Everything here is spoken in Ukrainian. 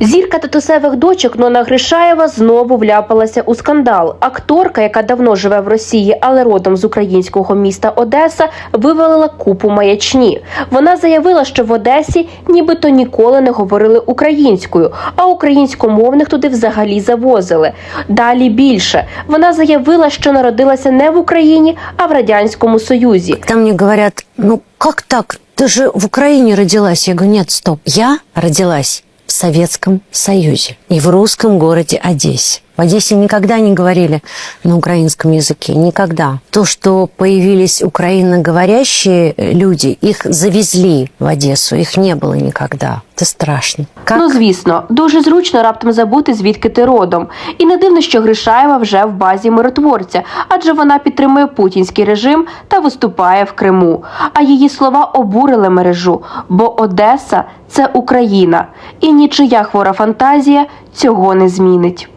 Зірка татусевих дочок Нона Гришаєва знову вляпалася у скандал. Акторка, яка давно живе в Росії, але родом з українського міста Одеса, вивалила купу маячні. Вона заявила, що в Одесі нібито ніколи не говорили українською, а українськомовних туди взагалі завозили. Далі більше вона заявила, що народилася не в Україні, а в радянському Союзі. Когда мне говорят, ну как так? Ты же в Украине родилась. Я говорю, нет, стоп. Я родилась в Советском Союзе и в русском городе Одессе. В Одессе никогда не говорили на украинском языке, никогда. То, что появились украиноговорящие люди, их завезли в Одессу, их не было никогда. Это страшно. Как Ну звісно, дуже зручно раптом забути, звідки ти родом. І не дивно, що Гришаєва вже в базі миротворця, адже вона підтримує путінський режим та виступає в Криму. А її слова обурили мережу, бо Одеса це Україна, і нічия хвора фантазія цього не змінить.